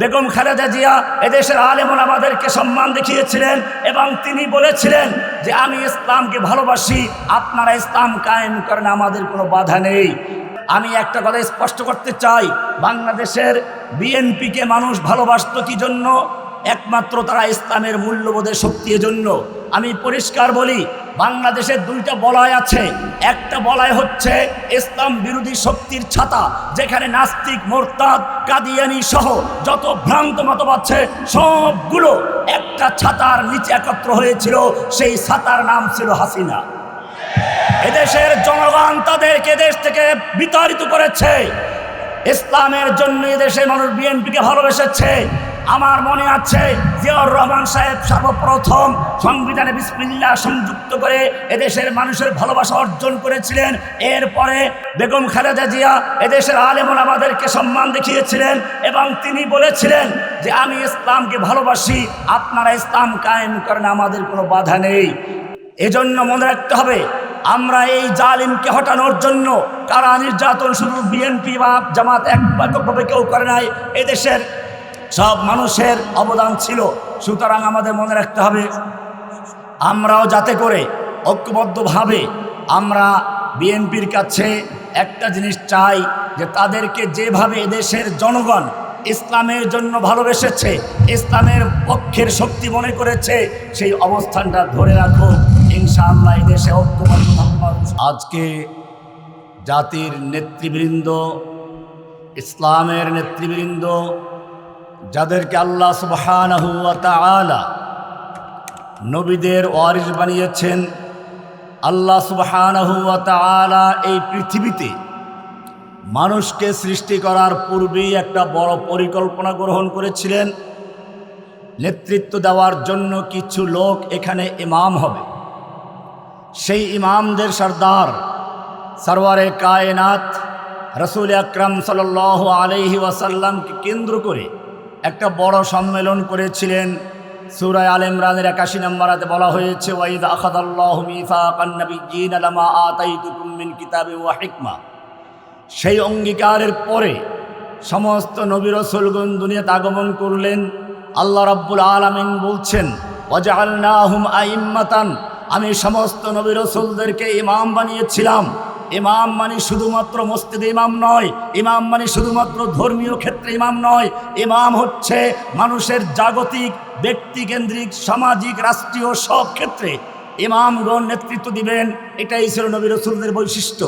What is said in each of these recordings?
বেগম খালেদা জিয়া এদেশের আলেমন আমাদেরকে সম্মান দেখিয়েছিলেন এবং তিনি বলেছিলেন যে আমি ইসলামকে ভালোবাসি, আপনারা ইসলাম কায়েম করেন, আমাদের কোনো বাধা নেই। আমি একটা কথা স্পষ্ট করতে চাই, বাংলাদেশের বিএনপিকে মানুষ ভালোবাসত কি জন্য একমাত্র তারা ইসলামের মূল্যবোধের শক্তির জন্য আমি পরিষ্কার বলি বাংলাদেশের দুইটা বলয় আছে। একটা বলয় হচ্ছে ইসলাম বিরোধী শক্তির ছাতা, যেখানে নাস্তিক, মোরতাদ, কাদিয়ানি সহ যত ভ্রান্ত মতবাদ আছে, সবগুলো একটা ছাতার নিচে একত্র হয়েছিল। সেই ছাতার নাম ছিল হাসিনা। এদেশের জনগণ তাদেরকে দেশ থেকে বিতাড়িত করেছে। ইসলামের জন্য এদেশের মানুষ বিএনপিকে ভালোবেসেছে। আমার মনে আছে জিয়াউর রহমান সাহেব সর্বপ্রথম সংবিধানে বিসমিল্লা সংযুক্ত করে এদেশের মানুষের ভালোবাসা অর্জন করেছিলেন। এরপরে বেগম খালেদা জিয়া এদেশের আলেমন আমাদেরকে সম্মান দেখিয়েছিলেন এবং তিনি বলেছিলেন যে, আমি ইসলামকে ভালোবাসি, আপনারা ইসলাম কায়েম করেন, আমাদের কোনো বাধা নেই। এজন্য মনে রাখতে হবে, আমরা এই জালিমকে হটানোর জন্য কারা নির্যাতন শুধু বিএনপি বা জামাত একভাবে কেউ করে নাই, এদেশের সব মানুষের অবদান ছিল। সুতরাং আমাদের মনে রাখতে হবে, আমরাও যাতে করে ঐক্যবদ্ধভাবে আমরা বিএনপির কাছে একটা জিনিস চাই, যে তাদেরকে যেভাবে এদেশের জনগণ ইসলামের জন্য ভালোবেসেছে, ইসলামের পক্ষের শক্তি মনে করেছে, সেই অবস্থানটা ধরে রাখো ইনশাআল্লাহ এই দেশে ঐক্যবদ্ধ আজকে জাতির নেতৃবৃন্দ, ইসলামের নেতৃবৃন্দ যাদেরকে আল্লাহ সুবহানাহু ওয়া নবীদের ওয়ারিস বানিয়েছেন, আল্লাহ সুবহানাহু ওয়া এই পৃথিবীতে মানুষকে সৃষ্টি করার পূর্বেই একটা বড় পরিকল্পনা গ্রহণ করেছিলেন। নেতৃত্ব দেওয়ার জন্য কিছু লোক এখানে ইমাম হবে। সেই ইমামদের সর্দার, সরওয়ারে কায়নাত, রসুল আকরম সাল আলহি ওয়াসাল্লামকে কেন্দ্র করে একটা বড় সম্মেলন করেছিলেন। সুরায় আল ইমরানের একাশি নম্বরাতে বলা হয়েছে ওয়াইদ আখাদাল্লাহ মিফাকান্নবীন আলামা আতাইতুকুম মিন কিতাবে ওয়া সেই অঙ্গীকারের পরে সমস্ত নবী রসুলগণ দুনিয়াতে আগমন করলেন। আল্লাহ রাব্বুল আলামিন বলছেন ওয়াজআলনাহুম আইম্মাতান আমি সমস্ত নবী রসুলদেরকে ইমাম বানিয়েছিলাম। ইমাম মানে শুধুমাত্র মসজিদে ইমাম নয়, ইমাম মানে শুধুমাত্র ধর্মীয় ক্ষেত্রে ইমাম নয়, ইমাম হচ্ছে মানুষের জাগতিক, ব্যক্তিকেন্দ্রিক, সামাজিক, রাষ্ট্রীয় সব ক্ষেত্রে। ইমামগণ নেতৃত্ব দিবেন, এটাই ছিল নবী রসুলদের বৈশিষ্ট্য।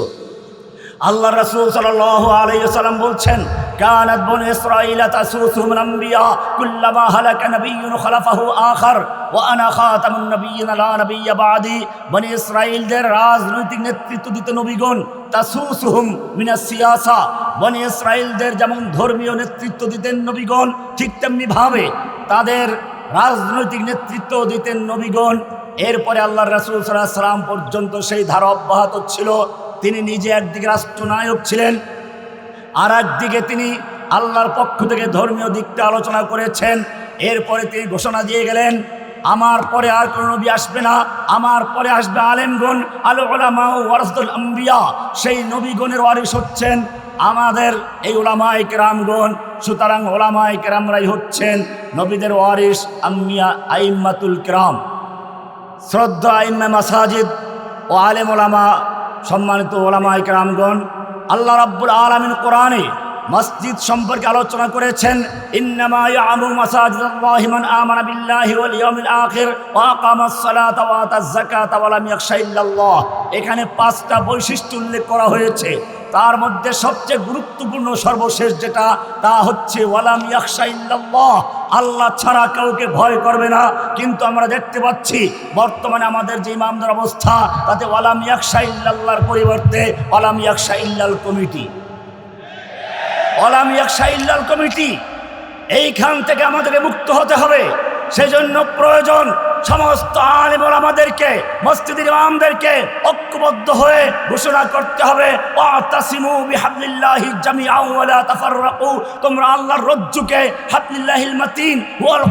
আল্লাহ রাসূল সাল্লাল্লাহু আলাইহি ওয়াসাল্লাম বলছেন কানাত বনু ইসরাঈলা তাসুসুহুম আম্বিয়া কুল্লামা হালাকা নাবিয়্যুন খালাফাহু আখার, ওয়া আনা খাতামুন নাবিয়্যিন লা নাবিয়্যা বাদি। বনি ইসরাঈলদের রাজনৈতিক নেতৃত্ব দিত নবীগণ, তাসুসুহুম মিনাস সিয়াসা। বনি ইসরাঈলদের যেমন ধর্মীয় নেতৃত্ব দিতেন নবীগণ, ঠিক তেমনি ভাবে তাদের রাজনৈতিক নেতৃত্ব দিতেন নবীগণ। এরপরে আল্লাহ রাসূল আলাইহি সাল্লাম পর্যন্ত সেই ধারা অব্যাহত ছিল। তিনি নিজে একদিকে রাষ্ট্রনায়ক ছিলেন আর একদিকে তিনি আল্লাহর পক্ষ থেকে ধর্মীয় দিকটা আলোচনা করেছেন, এরপরে তিনি ঘোষণা দিয়ে গেলেন, আমার পরে আর কোনো নবী আসবে না, আমার পরে আসবে আলেমগণ আল ওলামা ওয়ারসুল আম্বিয়া সেই নবীগণের ওয়ারিস হচ্ছেন আমাদের এই ওলামাই কেরামগণ, সুতরাং ওলামাই কেরামরাই হচ্ছেন নবীদের ওয়ারিস আম্মিয়া আইম্মাতুল কেরাম। শ্রদ্ধা আইম্মা মাসাজিদ ও আলেম ওলামা সম্মানিত ওলামা ইকরামগণ আল্লাহ রাব্বুল আলামিন কোরআনে মসজিদ সম্পর্কে আলোচনা করেছেন এখানে পাঁচটা বৈশিষ্ট্য উল্লেখ করা হয়েছে। তার মধ্যে সবচেয়ে গুরুত্বপূর্ণ সর্বশেষ যেটা, তা হচ্ছে ওয়ালাম ইয়াখশা ইল্লাল্লাহ। আল্লাহ ছাড়া কাউকে ভয় করবে না। কিন্তু আমরা দেখতে পাচ্ছি, বর্তমানে আমাদের যে ইমামদের অবস্থা, তাতে ওয়ালাম ইয়াকশা ইল্লাল্লাহর পরিবর্তে ওয়ালাম ইয়াকশা ইল্লাল কমিটি। ওয়ালাম ইয়াকশা ইল্লাল কমিটি, এইখান থেকে আমাদেরকে মুক্ত হতে হবে। সেজন্য প্রয়োজন সমস্ত আলিমুল আমাদেরকে, মসজিদের ইমামদেরকে ঐক্যবদ্ধ হয়ে ঘোষণা করতে হবে, ওয়াতাসিমু বিহাবলিল্লাহি জামিআন ওয়া লা তাফাররাকু। তোমরা আল্লাহর রজ্জুকে হাবলিল্লাহিল মাতিন ওয়াল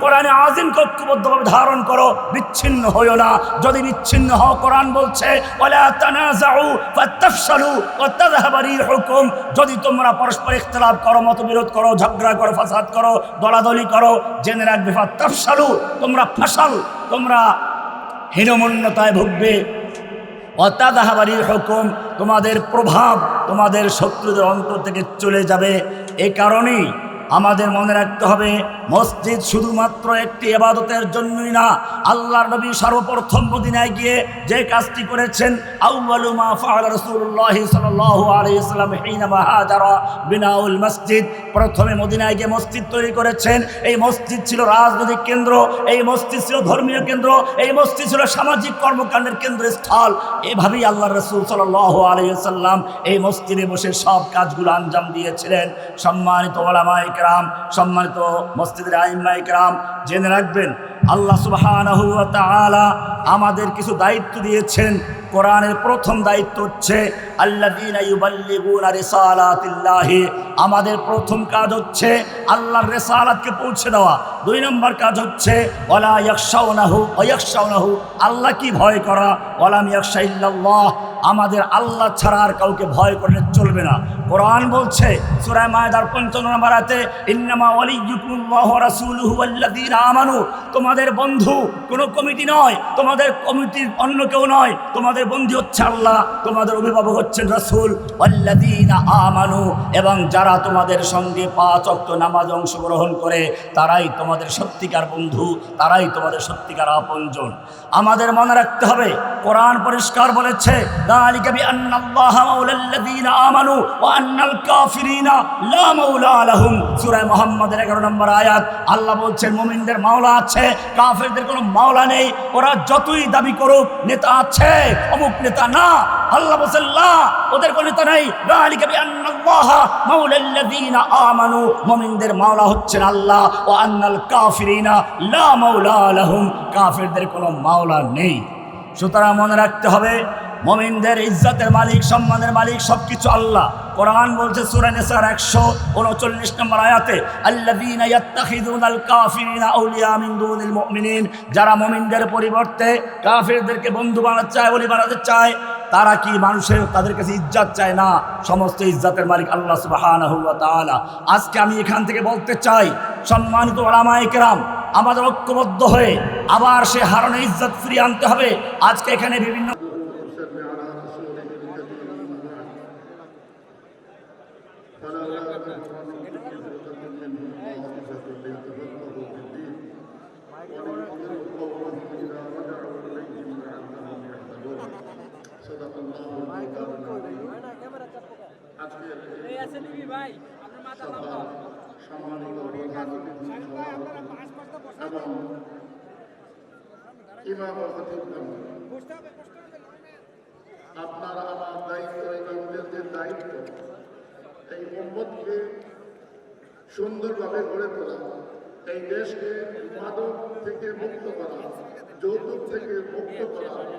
কোরআনে আযীমকে ঐক্যবদ্ধভাবে ধারণ করো, বিচ্ছিন্ন হইও না। যদি বিচ্ছিন্ন হও, কোরআন বলছে, ওয়ালা তানাজাউ ফাতাফশালু ওয়া তাযহাবা যদি তোমরা পরস্পর ইখতিলাফ করো, মতবিরোধ করো, ঝগড়া করো, ফাসাদ করো, দলাদলি করো, জেনে রাখবে তোমরা ফসল, তোমরা হীনমন্যতায় ভুগবে। অত্যাদাহাবারি হুকুম তোমাদের প্রভাব তোমাদের শত্রুদের অন্তর থেকে চলে যাবে। এ কারণেই আমাদের মনে রাখতে হবে, মসজিদ শুধুমাত্র একটি এবাদতের জন্যই না, আল্লাহর নবী সর্বপ্রথম মদিনায় গিয়ে যে কাজটি করেছেন, আউয়ালু মা ফাআলা রাসূলুল্লাহ সাল্লাল্লাহু আলাইহি সাল্লাম হিনামা হাজারা বিনাউল মসজিদ। প্রথমে মদিনায় গিয়ে মসজিদ তৈরি করেছেন। এই মসজিদ ছিল রাজনৈতিক কেন্দ্র, এই মসজিদ ছিল ধর্মীয় কেন্দ্র, এই মসজিদ ছিল সামাজিক কর্মকাণ্ডের কেন্দ্রস্থল। এভাবেই আল্লাহ রসুল সাল্লাহ আলাইসাল্লাম এই মসজিদে বসে সব কাজগুলো আঞ্জাম দিয়েছিলেন। সম্মানিত ওলামা ইকরাম, সম্মানিত মসজিদের আইম্মা ইকরাম, জেনে রাখবেন, আল্লাহ সুবহানাহু আমাদের কিছু দায়িত্ব দিয়েছেন। কোরআনের প্রথম দায়িত্ব হচ্ছে রিসালাতিল্লাহি। আমাদের প্রথম কাজ হচ্ছে, আল্লাহর রেসালাতকে পৌঁছে দেওয়া। দুই নম্বর কাজ হচ্ছে, ওয়ালা ইয়াখশাউনাহু ওয়া ইয়াখশাউনাহু আল্লাহ কি ভয় করা? ওয়ালাম ইয়াখশা ইল্লাল্লাহ। আমাদের আল্লাহ ছাড়া আর কাউকে ভয় করলে চলবে না। কোরআন বলছে, সূরা মায়দার 55 নম্বর আয়াতে, ইন্নামা ওয়ালিয়্যুকুমুল্লাহু ওয়া রাসূলুহু ওয়াল্লাযীনা আমানু। তোমাদের বন্ধু কোনো কমিটি নয়, তোমাদের কমিটির অন্য কেউ নয়, তোমাদের বন্ধু হচ্ছে আল্লাহ, তোমাদের অভিভাবক হচ্ছেন রাসূল। আমানু, এবং যারা তোমাদের সঙ্গে পাঁচ ওয়াক্ত নামাজ অংশগ্রহণ করে, তারাই তোমাদের সত্যিকার বন্ধু, তারাই তোমাদের সত্যিকার আপনজন। আমাদের মনে রাখতে হবে, কোরআন পরিষ্কার বলেছে ذلك بأن الله مولى الذين آمنوا وأن الكافرين لا مولى لهم সূরা মুহাম্মদের 11 নম্বর আয়াত আল্লাহ বলছেন মুমিনদের মাওলা আছে কাফেরদের কোনো মাওলা নেই ওরা যতই দাবি করুক নেতা আছে অমুক নেতা না আল্লাহ বলছেন লা ওদের কোনো নেতা নেই ذلك بأن الله مولى الذين آمنوا মুমিনদের মাওলা হচ্ছেন আল্লাহ ও আন্নাল কাফিরিনা লা মাওলা লাহুম কাফেরদের কোনো মাওলা নেই সুতরাং মনে রাখতে হবে মমিনদের ইজ্জতের মালিক, সম্মানের মালিক সবকিছু আল্লাহ। কোরআন বলছে সূরা নিসার 139 নম্বর আয়াতে মুমিনিন। যারা মমিনদের পরিবর্তে কাফিরদেরকে বন্ধু বানাতে চায় বলি বানাতে চায়, তারা কি মানুষের তাদের কাছে ইজ্জাত চায় না? সমস্ত ইজ্জাতের মালিক আল্লাহ তাআলা। আজকে আমি এখান থেকে বলতে চাই, সম্মানিত ওলামায়ে কেরাম, আমাদের ঐক্যবদ্ধ হয়ে আবার সে হারানো ইজ্জত ফিরিয়ে আনতে হবে। আজকে এখানে বিভিন্ন ইমাম আপনার আমার দায়িত্ব, ইমামদের দায়িত্ব, এই মোহাম্মদকে সুন্দরভাবে গড়ে তোলা, এই দেশকে মাদক থেকে মুক্ত করা, যৌতুক থেকে মুক্ত করা